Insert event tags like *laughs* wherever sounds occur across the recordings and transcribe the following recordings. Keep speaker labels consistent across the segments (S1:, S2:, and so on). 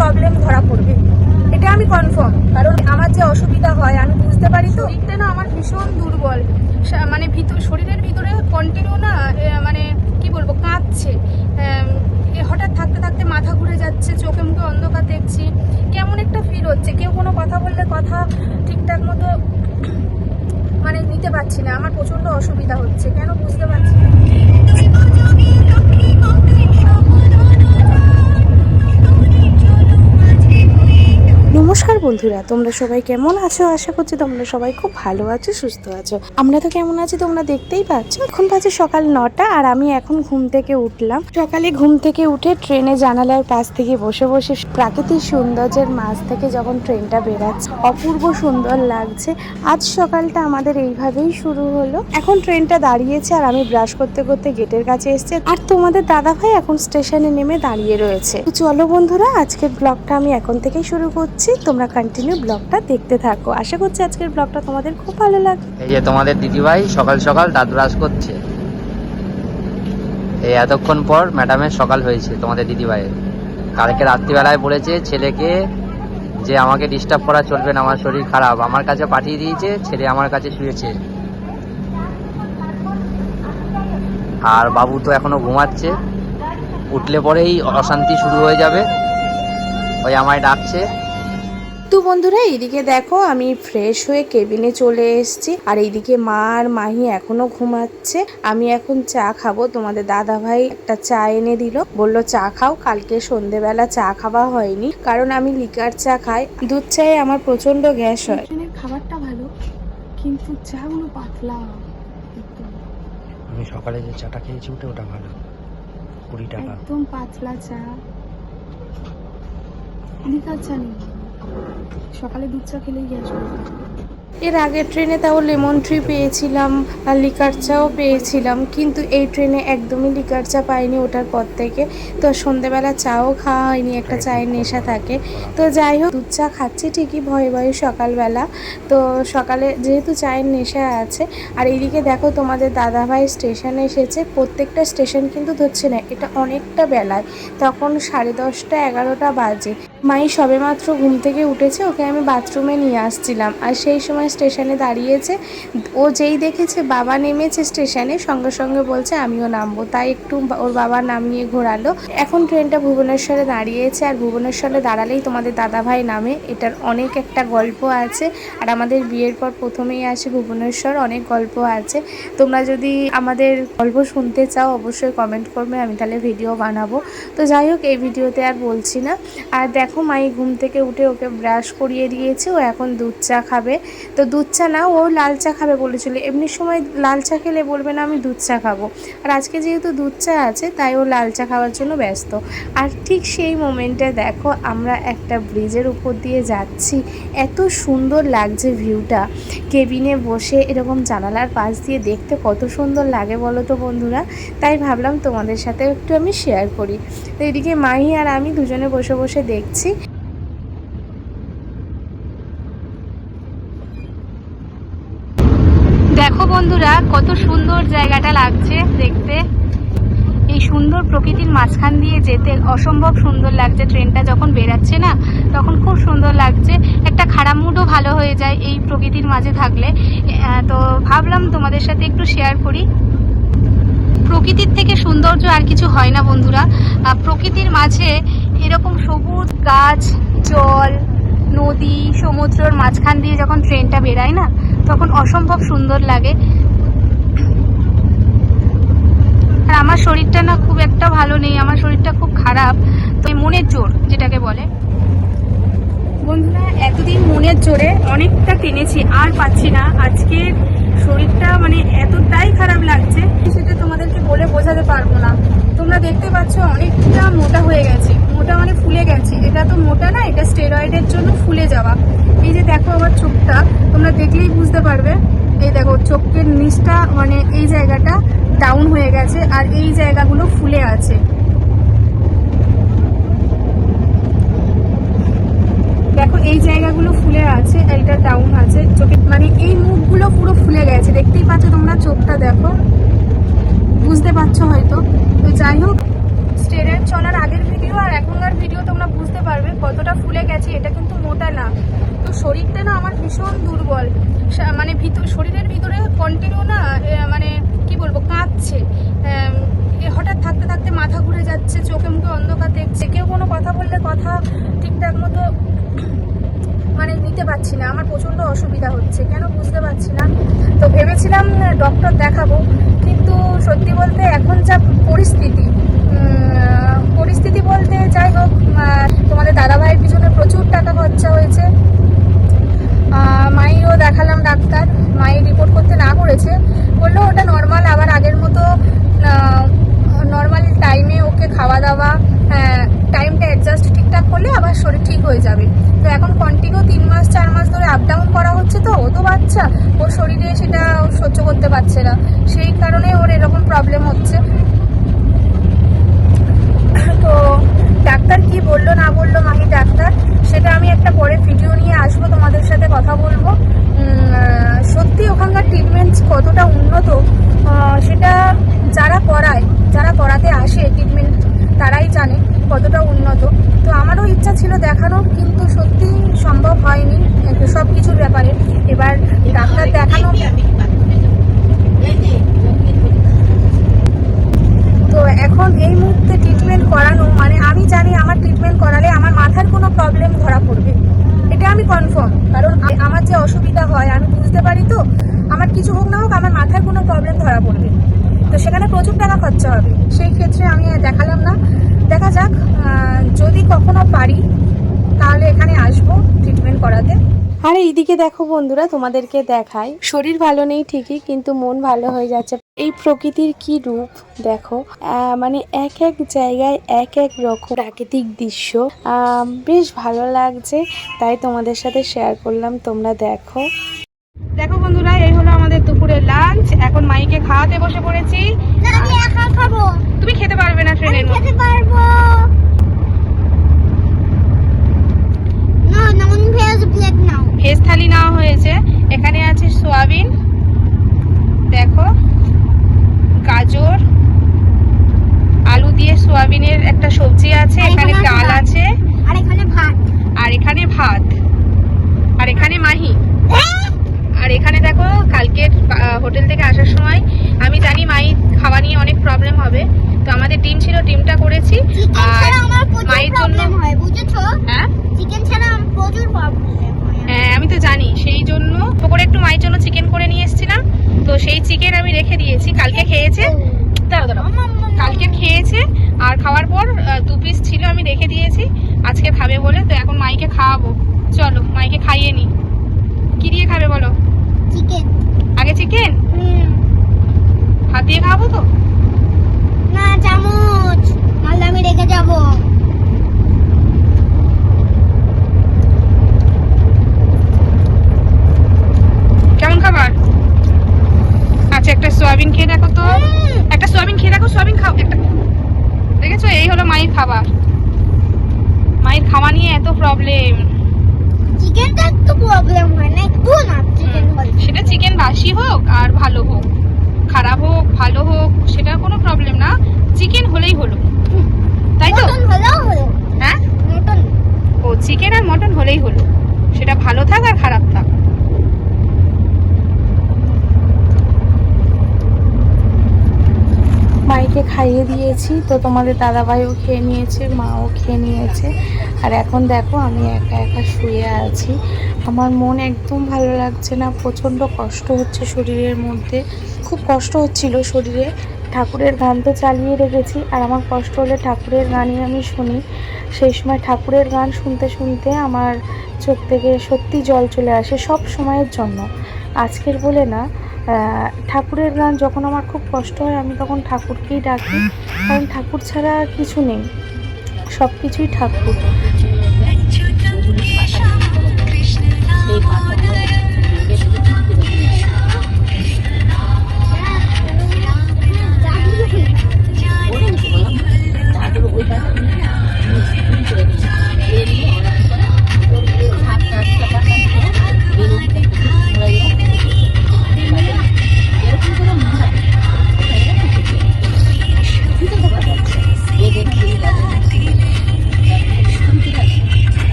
S1: Problem ধরা পড়বে। এটা আমি কনফার্ম কারণ আমার যে অসুবিধা হয়, আমি বুঝতে পারি তো। শরীরটা না আমার ভীষণ দুর্বল। মানে ভিতর, শরীরের ভিতরে কন্টিনিউ না মানে কি বলব কাঁদছে হঠাৎ থাকতে থাকতে মাথা ঘুরে যাচ্ছে, চোখে মুখে অন্ধকার দেখছি। কেমন একটা ফিল হচ্ছে। কেউ কোনো কথা বললে কথা ঠিকঠাক মতো মানে নিতে পারছি না। আমার প্রচণ্ড অসুবিধা হচ্ছে। কেন বুঝতে পারছি না।
S2: নমস্কার বন্ধুরা, তোমরা সবাই কেমন আছো? আশা করছি তোমরা সবাই খুব ভালো আছো, সুস্থ আছো। আমরা তো কেমন আছি তোমরা দেখতেই পাচ্ছ। এখন বাজে সকাল নটা আর আমি এখন ঘুম থেকে উঠলাম। সকালে ঘুম থেকে উঠে ট্রেনে জানালার পাশ থেকে বসে বসে প্রাকৃতিক সৌন্দর্যের মাঝ থেকে যখন ট্রেনটা বেরাচ্ছে, অপূর্ব সুন্দর লাগছে। আজ সকালটা আমাদের এইভাবেই শুরু হলো। এখন ট্রেনটা দাঁড়িয়েছে আর আমি ব্রাশ করতে করতে গেটের কাছে এসেছি। আর তোমাদের দাদা ভাই এখন স্টেশনে নেমে দাঁড়িয়ে রয়েছে। চলো বন্ধুরা, আজকের ব্লগটা আমি এখন থেকেই শুরু করছি। তোমরা কন্টিনিউ ব্লগটা দেখতে থাকো। আশা করছি আজকের ব্লগটা তোমাদের খুব ভালো লাগবে।
S3: এই যে তোমাদের দিদিভাই সকাল সকাল দাঁত ব্রাশ করছে। এই এতক্ষণ পর ম্যাডামের সকাল হয়েছে তোমাদের দিদিভাইয়ের। কালকে রাত্রিবেলায় বলেছে ছেলেকে যে আমাকে ডিস্টার্ব করা চলবে না, আমার শরীর খারাপ। আমার কাছে পাঠিয়ে দিয়েছে, ছেলে আমার কাছে শুয়েছে। আর বাবু তো এখনও ঘুমাচ্ছে। উঠলে পরেই অশান্তি শুরু হয়ে যাবে। ওই আমায় ডাকছে।
S2: তো বন্ধুরা এইদিকে দেখো আমি ফ্রেশ হয়ে কেবিনে চলে এসেছি। আর এইদিকে মা আর মাহি এখনও ঘুমাচ্ছে। আমি এখন চা খাব। তোমাদের দাদা ভাই একটা চা এনে দিল। বলল চা খাও। কালকে সন্ধেবেলা চা খাওয়া হয়নি। কারণ আমি লিকার চা খাই। দুধ চায়ে আমার প্রচণ্ড গ্যাস হয়।
S1: খাবারটা ভালো কিন্তু চা চাগুলো পাতলা।
S3: আমি সকালে যে চাটা খেয়েছি ওটা ওটা ভালো। কুড়ি টাকা।
S1: একদম পাতলা চা। লিকার চা নেই। সকালে দুধ চা খেলেই গ্যাস
S2: এর আগের ট্রেনে তাও লেমন ট্রি পেয়েছিলাম আর লিকার চাও পেয়েছিলাম কিন্তু এই ট্রেনে একদমই লিকার চা পাইনি ওটার পর থেকে। তো সন্ধেবেলা চাও খাওয়া হয়নি একটা চায়ের নেশা থাকে। তো যাই হোক দুধ চা খাচ্ছি ঠিকই ভয়ে ভয়ে সকালবেলা। তো সকালে যেহেতু চায়ের নেশা আছে আর এইদিকে দেখো তোমাদের দাদাভাই স্টেশনে এসেছে প্রত্যেকটা স্টেশন কিন্তু ধরছে না এটা অনেকটা বেলায়। তখন সাড়ে দশটা এগারোটা বাজে। মাই সবেমাত্র ঘুম থেকে উঠেছে, ওকে আমি বাথরুমে নিয়ে আসছিলাম। আর সেই সময় স্টেশনে দাঁড়িয়েছে, ও যেই দেখেছে বাবা নেমেছে স্টেশনে, সঙ্গে সঙ্গে বলছে, আমিও নামবো। তাই একটু ওর বাবা নামিয়ে ঘোরালো। এখন ট্রেনটা ভুবনেশ্বরে দাঁড়িয়েছে, আর ভুবনেশ্বরে দাঁড়ালেই তোমাদের দাদাভাই নামে। এটার অনেক একটা গল্প আছে, আর আমাদের বিয়ের পর প্রথমেই আসে ভুবনেশ্বর, অনেক গল্প আছে। তোমরা যদি আমাদের গল্প শুনতে চাও, অবশ্যই কমেন্ট করবে, আমি তাহলে ভিডিও বানাবো। তো যাই হোক, এই ভিডিওতে আর বলছি না। আর দেখো মাই ঘুম থেকে উঠে ওকে ব্রাশ করিয়ে দিয়েছে, ও এখন দুধ চা খাবে। তো দুধ চা না, ও লাল চা খাবে বলেছিল। এমনি সময় লাল চা খেলে বলবে না, আমি দুধ চা খাব। আর আজকে যেহেতু দুধ চা আছে, তাই ও লাল চা খাওয়ার জন্য ব্যস্ত। আর ঠিক সেই মোমেন্টে দেখো, আমরা একটা ব্রিজের উপর দিয়ে যাচ্ছি। এত সুন্দর লাগছে ভিউটা কেবিনে বসে এরকম জানালার পাশ দিয়ে দেখতে কত সুন্দর লাগে বলো তো বন্ধুরা। তাই ভাবলাম তোমাদের সাথে একটু আমি শেয়ার করি। তো এদিকে মাহি আর আমি দুজনে বসে বসে দেখছি
S1: দেখো বন্ধুরা, কত সুন্দর জায়গাটা লাগছে দেখতে। এই সুন্দর প্রকৃতির মাঝখান দিয়ে যেতে অসম্ভব সুন্দর লাগছে। ট্রেনটা যখন বেরাচ্ছে না, তখন খুব সুন্দর লাগছে। একটা খারাপ মুডও ভালো হয়ে যায় এই প্রকৃতির মাঝে থাকলে। তো ভাবলাম তোমাদের সাথে একটু শেয়ার করি। প্রকৃতির থেকে সৌন্দর্য আর কিছু হয় না বন্ধুরা। প্রকৃতির মাঝে এরকম সবুজ গাছ, জল, নদী, সমুদ্রর মাঝখান দিয়ে যখন ট্রেনটা বেরায় না, তখন অসম্ভব সুন্দর লাগে। আর আমার শরীরটা না খুব একটা ভালো নেই, আমার শরীরটা খুব খারাপ। তো মনের জোর, যেটাকে বলে। বন্ধুরা, এতদিন মনের জোরে অনেকটা টেনেছি, আর পাচ্ছি না। আজকের শরীরটা মানে এতটাই খারাপ লাগছে সেটা তোমাদেরকে বলে বোঝাতে পারব না। তোমরা দেখতে পাচ্ছ অনেকটা মোটা হয়ে গেছে। মোটা মানে ফুলে গেছে। এটা তো মোটা না, এটা স্টেরয়েডের জন্য ফুলে যাওয়া। এই যে দেখো আমার চোখটা, তোমরা দেখলেই বুঝতে পারবে। এই দেখো, চোখের নিচটা মানে এই জায়গাটা ডাউন হয়ে গেছে আর এই জায়গাগুলো ফুলে আছে। দেখো, এই জায়গাগুলো ফুলে আছে এইটা ডাউন আছে। চোখে মানে এই মুখগুলো পুরো ফুলে গেছে। দেখতেই পাচ্ছ তোমরা, চোখটা দেখো। বুঝতে পারছ হয়তো। তো যাই হোক স্টেরের চলার আগের ভিডিও আর এখনকার ভিডিও তোমরা বুঝতে পারবে কতটা ফুলে গেছে, এটা কিন্তু মোটা না। তো শরীরটা না আমার ভীষণ দুর্বল। মানে ভিতর, শরীরের ভিতরে কন্টিনিউ না মানে কি বলব কাঁদছে হঠাৎ থাকতে থাকতে মাথা ঘুরে যাচ্ছে, চোখে মুখে অন্ধকার দেখছে। কেউ কোনো কথা বললে কথা ঠিকঠাক মতো মানে নিতে পারছি না, আমার প্রচণ্ড অসুবিধা হচ্ছে। কেন বুঝতে পারছি না? তো ভেবেছিলাম ডক্টর দেখাবো, কিন্তু সত্যি বলতে এখন যা পরিস্থিতি পরিস্থিতি বলতে যাই হোক তোমাদের দাদাভাইয়ের পিছনে প্রচুর টাকা খরচা হয়েছে। মায়েরও দেখালাম ডাক্তার মায়ের রিপোর্ট করতে না করেছে। বলল ওটা নর্মাল আবার আগের মতো নর্মাল টাইমে ওকে খাওয়া দাওয়া টাইমটা অ্যাডজাস্ট ঠিকঠাক করলে আবার শরীর ঠিক হয়ে যাবে। তো এখন কন্টিনিউ তিন মাস, চার মাস ধরে আপ ডাউন করা হচ্ছে তো, ও তো বাচ্চা। ওর শরীরে সেটা সহ্য করতে পারছে না। সেই কারণে ওর এরকম প্রবলেম হচ্ছে। *coughs* তো ডাক্তার কি বলল, না বলল, মাহি ডাক্তার, সেটা আমি একটা পরে ভিডিও নিয়ে আসব, তোমাদের সাথে কথা বলব। সত্যি ওখানকার ট্রিটমেন্ট কতটা উন্নত সেটা যারা করায়, যারা করাতে আসে ট্রিটমেন্ট তারাই জানে কতটা উন্নত। তো আমারও ইচ্ছা ছিল দেখানোর, কিন্তু সত্যি সম্ভব হয়নি সব কিছুর ব্যাপারে। এবার ডাক্তার দেখানো তো এখন এই মুহূর্তে ট্রিটমেন্ট করানো মানে আমি জানি আমার ট্রিটমেন্ট করালে আমার মাথার কোনো প্রবলেম ধরা পড়বে এটা আমি কনফার্ম কারণ আ- আমার যে অসুবিধা হয় আমি বুঝতে পারি তো আমার কিছু হোক না হোক আমার মাথায় কোনো প্রবলেম ধরা পড়বে তো সেখানে প্রচুর টাকা খরচা হবে সেই ক্ষেত্রে আমি আর দেখালাম না দেখা যাক আহ, যদি কখনো পারি তাহলে এখানে আসব ট্রিটমেন্ট করাতে।
S2: আর এইদিকে দেখো বন্ধুরা তোমাদেরকে দেখাই। শরীর ভালো নেই ঠিকই কিন্তু মন ভালো হয়ে যাচ্ছে। এই প্রকৃতির কি রূপ দেখো। মানে এক এক জায়গায় এক এক রকম প্রাকৃতিক দৃশ্য। বেশ ভালো লাগছে তাই তোমাদের সাথে শেয়ার করলাম তোমরা দেখো।
S1: দেখো বন্ধুরা এই হলো আমাদের দুপুরের লাঞ্চ এখন মাইকে খাওয়াতে বসে পড়েছি।
S4: খাব।
S1: তুমি খেতে পারবে না ট্রেনের
S4: খেতে পারব না নমন ভেজ নাও।
S1: ভেজ থালি নেওয়া হয়েছে। এখানে আছে সোয়াবিন দেখো গাজর আলু দিয়ে সোয়াবিনের একটা সবজি আছে এখানে ডাল। আছে
S4: আর এখানে ভাত।
S1: আর এখানে ভাত। আর এখানে মাহি। আর এখানে দেখো কালকের হোটেল থেকে আসার সময় আমি জানি মাই খাওয়া নিয়ে অনেক প্রবলেম হবে। তো আমাদের ডিম ছিল ডিমটা করেছি। আর মায়ের জন্য
S4: হয় বুঝেছ
S1: হ্যাঁ
S4: চিকেন ছাড়া আমার প্রচুর প্রবলেম হয়
S1: হ্যাঁ আমি তো জানি সেই জন্য করে একটু মায়ের জন্য চিকেন করে নিয়ে এসেছিলাম তো সেই চিকেন আমি রেখে দিয়েছি। কালকে খেয়েছে? কালকে খেয়েছে আর খাওয়ার পর দু পিস ছিল আমি রেখে দিয়েছি। আজকে খাবে বলে তো এখন মাইকে খাওয়াবো। চলো মাইকে খাইয়ে নি। কি দিয়ে খাবে বলো?
S4: চিকেন
S1: আগে চিকেন হাত দিয়ে খাওয়াবো তো?
S4: না চামচ। নাহলে আমি রেখে যাব।
S1: কেমন খাবার? আচ্ছা একটা সোয়াবিন খেয়ে দেখো তো একটা সোয়াবিন খেয়ে দেখো সোয়াবিন খাও একটা দেখেছ এই হলো মায়ের খাবার মায়ের খাওয়া নিয়ে এত প্রবলেম
S4: চিকেনটা একটু প্রবলেম হয় না একটু না চিকেন বলে
S1: সেটা চিকেন বাসি হোক আর ভালো হোক খারাপ হোক ভালো হোক সেটা কোনো প্রবলেম না চিকেন হলেই হলো তাই তো
S4: মটন হলেও হলো
S1: হ্যাঁ
S4: মটন
S1: ও চিকেন আর মটন হলেই হলো সেটা ভালো থাক আর খারাপ থাক
S2: মাইকে দিয়েছি তো তোমাদের দাদাভাইও খেয়ে নিয়েছে, মাও খেয়ে নিয়েছে। আর এখন দেখো, আমি একা একা শুয়ে আছি। আমার মন একদম ভালো লাগছে না, প্রচণ্ড কষ্ট হচ্ছে শরীরের মধ্যে। খুব কষ্ট হচ্ছিল শরীরে। ঠাকুরের গান তো চালিয়ে রেখেছি, আর আমার কষ্ট হলে ঠাকুরের গানই আমি শুনি। সেই সময় ঠাকুরের গান শুনতে শুনতে আমার চোখ থেকে সত্যি জল চলে আসে, সব সময়ের জন্য। আজকের বলে না ঠাকুরের গান যখন আমার খুব কষ্ট হয়, আমি তখন ঠাকুরকেই ডাকি। কারণ ঠাকুর ছাড়া কিছু নেই। সব কিছুই ঠাকুর।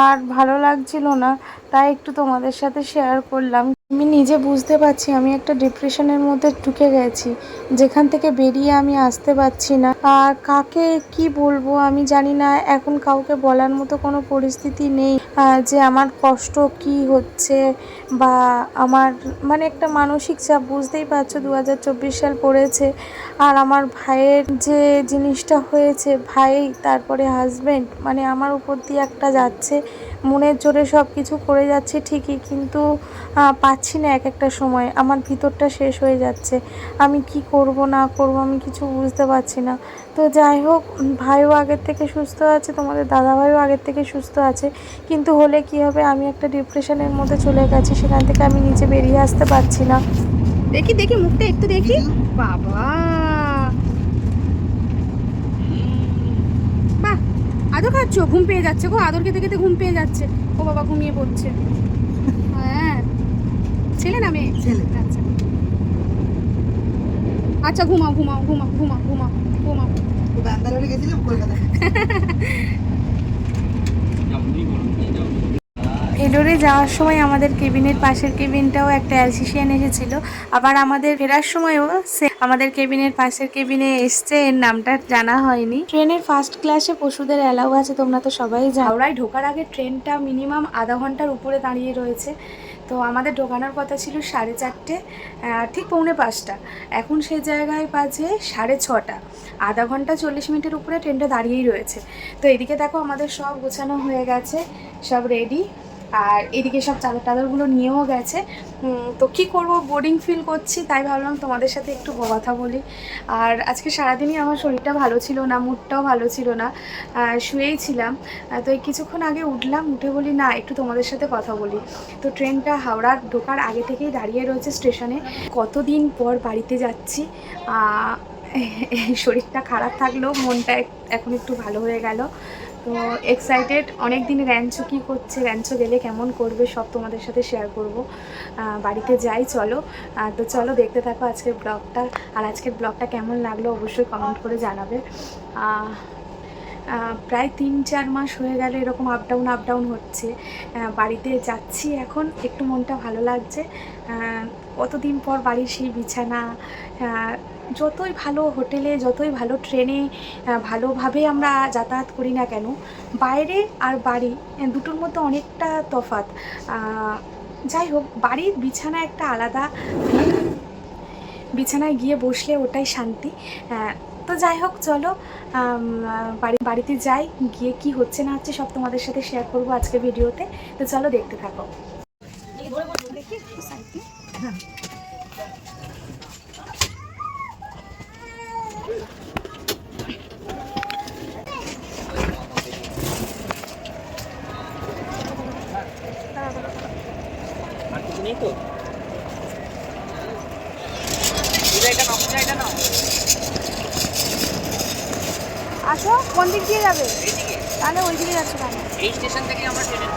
S2: আর ভালো লাগছিল না তাই একটু তোমাদের সাথে শেয়ার করলাম। আমি নিজে বুঝতে পারছি, আমি একটা ডিপ্রেশনের মধ্যে ঢুকে গেছি, যেখান থেকে বেরিয়ে আমি আসতে পারছি না। আর কাকে কি বলব আমি জানি না, এখন কাউকে বলার মতো কোনো পরিস্থিতি নেই যে আমার কষ্ট কি হচ্ছে বা আমার মানে একটা মানসিক চাপ, বুঝতেই পারছ দু হাজার চব্বিশ সাল পড়েছে, আর আমার ভাইয়ের যে জিনিসটা হয়েছে, ভাই, তারপরে হাজবেন্ড মানে আমার উপর দিয়ে একটা যাচ্ছে মনের জোরে সব কিছু করে যাচ্ছে ঠিকই, কিন্তু পাচ্ছি না এক একটা সময়। আমার ভিতরটা শেষ হয়ে যাচ্ছে। আমি কি করব, না করব, আমি কিছু বুঝতে পারছি না। তো যাই হোক, ভাইও আগের থেকে সুস্থ আছে, তোমাদের দাদা ভাইও আগের থেকে সুস্থ আছে। কিন্তু হলে কি হবে, আমি একটা ডিপ্রেশনের মধ্যে চলে গেছি, সেখান থেকে আমি নিচে বেরিয়ে আসতে পারছি না।
S1: দেখি দেখি মুখটা একটু দেখি। বাবা! আদর খাচ্ছ? ঘুম পেয়ে যাচ্ছে গো আদর খেতে খেতে ঘুম পেয়ে যাচ্ছে। ও বাবা ঘুমিয়ে পড়ছে। হ্যাঁ। ছেলে না মেয়ে? ছেলে। আচ্ছা। আচ্ছা ঘুমাও ঘুমাও ঘুমাও ঘুমাও ঘুমাও ঘুমাও।
S5: গেছিলাম কলকাতায়। *laughs*
S2: এলোরে যাওয়ার সময় আমাদের কেবিনের পাশের কেবিনটাও একটা অ্যালসিশিয়ান এসেছিল। আবার আমাদের ফেরার সময়ও সে আমাদের কেবিনের পাশের কেবিনে এসছে, এর নামটা জানা হয়নি। ট্রেনের ফার্স্ট ক্লাসে পশুদের অ্যালাউ আছে, তোমরা তো সবাই জানো। হাওড়ায় ঢোকার আগে ট্রেনটা মিনিমাম আধা ঘণ্টার উপরে দাঁড়িয়ে রয়েছে। তো আমাদের ঢোকানোর কথা ছিল সাড়ে চারটে ঠিক পৌনে পাঁচটা। এখন সেই জায়গায় বাজে সাড়ে ছটা। আধা ঘণ্টা চল্লিশ মিনিটের উপরে ট্রেনটা দাঁড়িয়েই রয়েছে। তো এদিকে দেখো আমাদের সব গোছানো হয়ে গেছে, সব রেডি আর এদিকে সব চাদর টাদরগুলো নিয়েও গেছে। তো কি করব? বোর্ডিং ফিল করছি, তাই ভাবলাম তোমাদের সাথে একটু কথা বলি। আর আজকে সারাদিনই আমার শরীরটা ভালো ছিল না মুডটাও ভালো ছিল না। শুয়েই ছিলাম। তো এই কিছুক্ষণ আগে উঠলাম, উঠে বলি, না, একটু তোমাদের সাথে কথা বলি। তো ট্রেনটা হাওড়া ঢোকার আগে থেকেই দাঁড়িয়ে রয়েছে স্টেশনে। কতদিন পর বাড়িতে যাচ্ছি *laughs* শরীরটা খারাপ থাকলেও মনটা এখন একটু ভালো হয়ে গেল। তো এক্সাইটেড অনেক দিন র্যাঞ্চো কী করছে র্যাঞ্চো গেলে কেমন করবে, সব তোমাদের সাথে শেয়ার করব। বাড়িতে যাই, চলো। তো চলো দেখতে থাকো আজকের ব্লগটা আর আজকের ব্লগটা কেমন লাগল অবশ্যই কমেন্ট করে জানাবে। প্রায় তিন, চার মাস হয়ে গেল এরকম আপ ডাউন আপ ডাউন হচ্ছে। বাড়িতে যাচ্ছি এখন, একটু মনটা ভালো লাগছে। কতদিন পর বাড়ির সেই বিছানা আহ, যতই ভালো হোটেলে যতই ভালো ট্রেনে ভালোভাবে আমরা যাতায়াত করি না কেন বাইরে আর বাড়ি দুটোর মধ্যে অনেকটা আহ, যাই হোক বাড়ির বিছানা একটা আলাদা বিছানায় গিয়ে বসলে ওটাই শান্তি। তো যাই হোক চলো বাড়ি বাড়িতে যাই গিয়ে কি হচ্ছে না হচ্ছে সব তোমাদের সাথে শেয়ার করব আজকে ভিডিওতে তো চলো দেখতে থাকো
S3: আর কিছু নেই তো?
S1: আসো কোন দিক দিয়ে যাবে? তাহলে ওই দিকে যাচ্ছে কেন
S3: এই স্টেশন থেকে আমরা ট্রেনের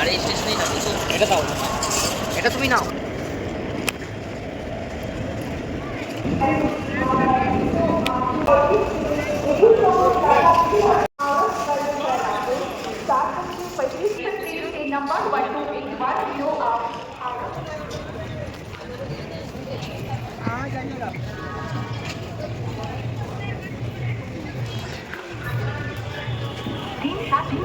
S3: আর এই স্টেশনেই যাব এটা দাও। এটা তুমি নাও।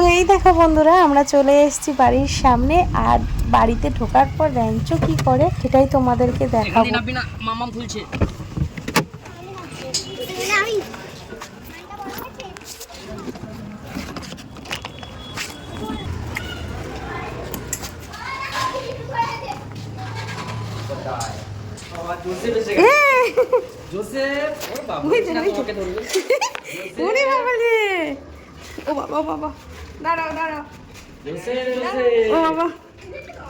S2: তো এই দেখো বন্ধুরা আমরা চলে এসেছি বাড়ির সামনে আর বাড়িতে ঢোকার পর র্যাঞ্চো কি করে? সেটাই তোমাদেরকে দেখাবো।
S1: মামা ভুলছে। *laughs* ও বাবা বাবা। দাঁড়াও দাঁড়াও। ও বাবা।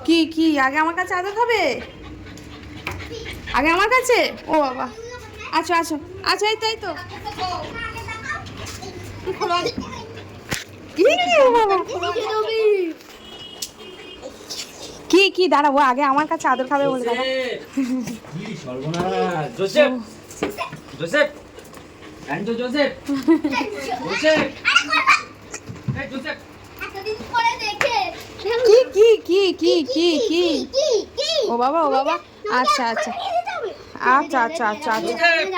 S1: কি কি আগে আমার কাছে আদর খাবে আগে আমার কাছে? ও বাবা। আচ্ছা আচ্ছা আচ্ছা এই তো এই তো। কি কি কি দাঁড়াবো আগে আমার কাছে আদর খাবে বলে দাঁড়া
S3: জোসেফ জোসেফ। জোসেফ? জোসেফ।
S1: ও বাবা ও বাবা। আচ্ছা আচ্ছা।, আচ্ছা আচ্ছা। আচ্ছা আচ্ছা আচ্ছা আচ্ছা।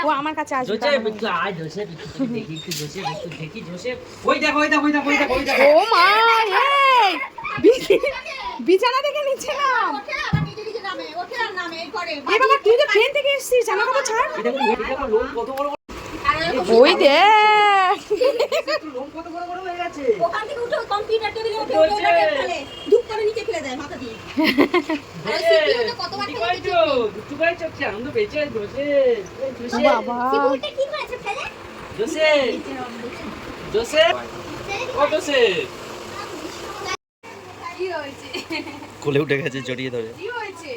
S1: ও আমার কাছে আসবে ও মা বিছানা থেকে নিচে নাম এ বাবা তুই তো থেকে এসেছিস ছাড়। ওই দেখ।
S3: কত বড় বড় হয়ে গেছে
S6: ওখান থেকে উঠে কম্পিউটার টেবিলে উঠে
S3: জোসেফ!
S6: ফেলে ধূপ করে নিচে ফেলে দেয় মাথা দিয়ে। আর ওই কতবার ফেলে
S3: দুটো গাই চোখে আনন্দ পেয়েছে জোসেফ এই
S1: বাবা।
S7: সিপুলটা কি করেছে ফেলে?
S3: জোসেফ জোসেফ ও জোসেফ
S1: কি হয়েছে?
S3: কোলে উঠে গেছে জড়িয়ে ধরে।
S1: কি হয়েছে?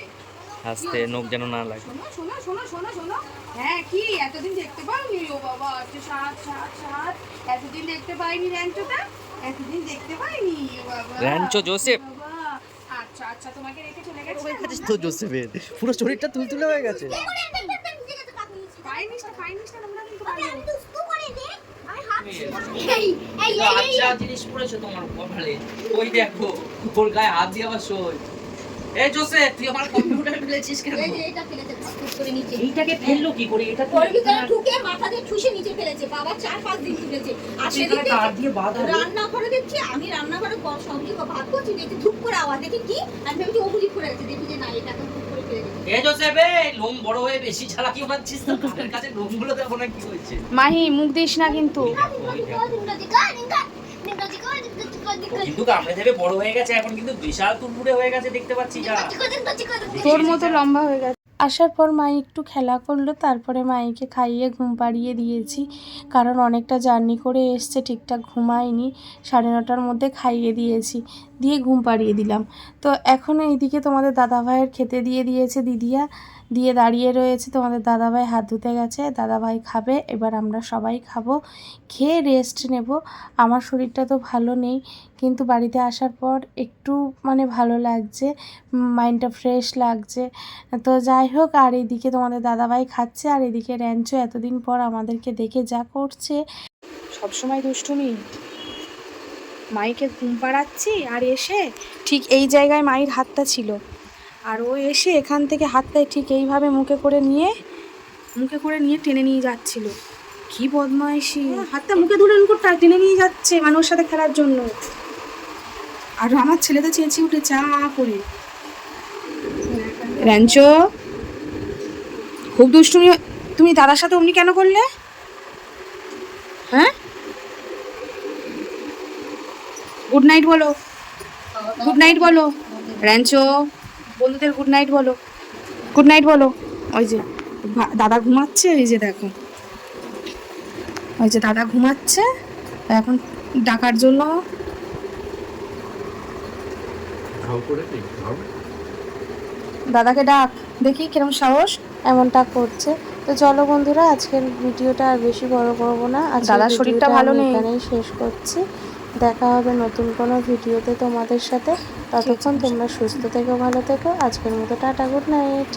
S3: হাসতে নখ যেন না লাগে।
S1: শোনো শোনো শোনো শোনো শোনো। হ্যাঁ কি? এতদিন দেখতে পাইনি ও বাবা আচ্ছা সাত সাত সাত। এতদিন দেখতে পাইনি র্যাঞ্চোটা? এতদিন দেখতে পাইনি ও বাবা।
S3: র্যাঞ্চো জোসেফ।
S1: আচ্ছা আচ্ছা তোমাকে রেখে চলে গেছে
S3: তো জোসেফের। পুরো শরীরটা তুলতুলে হয়ে গেছে।
S1: পাইনিস না পাইনিস কিন্তু
S3: আচ্ছা জিনিস পড়েছো তোমার কপালে। ওই দেখো তোর গায়ে হাত দিয়ে আবার সই এই জোসেফ তুই আমার কম্পিউটার ফেলেছিস কেন?
S6: এই যে এটা ফেলেছে করে নিচে।
S3: এইটাকে ফেলল কি করে? এটা তো
S6: ভিতরে ঢুকে মাথা দিয়ে ঠুসে নিচে ফেলেছে বাবা চার পাঁচ দিন তুলেছে আর সেদিন
S3: তার দিয়ে বাঁধা হলো।
S6: রান্নাঘরে দেখছি আমি রান্নাঘরে ক- সবজি ভাত করছি দেখছি ধূপ করে আওয়াজ দেখি কি? আমি ভেবেছি অভিজিৎ করে গেছে দেখি যে না এটা তো ধূপ করে ফেলে দিয়েছে।
S3: এই জোসেফ এই লোম বড় বেশি চালাকি মারছিস তো কানের কাছে লোমগুলো দেখো না কি হয়েছে?
S1: মাহি মুখ দিস না কিন্তু।
S3: কিন্তু কামড়ে দেবে বড় হয়ে গেছে এখন কিন্তু বিশাল হয়ে গেছে দেখতে পাচ্ছি যা।
S1: তোর মতো লম্বা হয়ে গেছে। আসার পর মা একটু খেলা করল তারপরে মাইকে খাইয়ে ঘুম পাড়িয়ে দিয়েছি কারণ অনেকটা জার্নি করে এসছে ঠিকঠাক ঘুমায়নি সাড়ে নটার মধ্যে খাইয়ে দিয়েছি দিয়ে ঘুম পাড়িয়ে দিলাম। তো এখন এইদিকে তোমাদের দাদাভাইয়ের খেতে দিয়ে দিয়েছে দিদিয়া দিয়ে দাঁড়িয়ে রয়েছে তোমাদের দাদাভাই, হাত ধুতে গেছে, দাদাভাই খাবে, এবার আমরা সবাই খাব, খেয়ে রেস্ট নেব। আমার শরীরটা তো ভালো নেই, কিন্তু বাড়িতে আসার পর একটু মানে ভালো লাগছে মাইন্ডটা ফ্রেশ লাগছে। তো যাই হোক, আর এদিকে তোমাদের দাদাভাই খাচ্ছে, আর এদিকে র্যাঞ্চো এতদিন পর আমাদেরকে দেখে যা করছে। সবসময় দুষ্টুমি? মাইকে ঘুম পাড়াচ্ছি আর এসে ঠিক এই জায়গায় মায়ের হাতটা ছিল। আর ও এসে এখান থেকে হাতটায় ঠিক এইভাবে মুখে করে নিয়ে, মুখে করে নিয়ে টেনে নিয়ে যাচ্ছিল। কি বদমাইশি। হাতটা মুখে ধরে করে টেনে নিয়ে যাচ্ছে মানে ওর সাথে খেলার জন্য। আর আমার ছেলে তো চেঁচিয়ে উঠে চা করে। র্যাঞ্চো, খুব দুষ্টুমি তুমি দাদার সাথে অমনি কেন করলে? হ্যাঁ? গুড নাইট বলো। গুড নাইট বলো। র্যাঞ্চো বন্ধুদের গুড নাইট বলো। গুড নাইট বলো। ওই যে দাদা ঘুমাচ্ছে এই যে দেখো। ওই যে দাদা ঘুমাচ্ছে এখন ডাকার জন্য দাদাকে ডাক দেখি কিরম সাহস এমনটা করছে। তো চলো বন্ধুরা আজকের ভিডিওটা আর বেশি বড় করব না। আর দাদার শরীরটা ভালো নেই। এখানেই শেষ করছি। দেখা হবে নতুন কোনো ভিডিওতে তোমাদের সাথে। ততক্ষণ তোমরা সুস্থ থেকো ভালো থেকো। আজকের মতো টাটা গুড নাইট।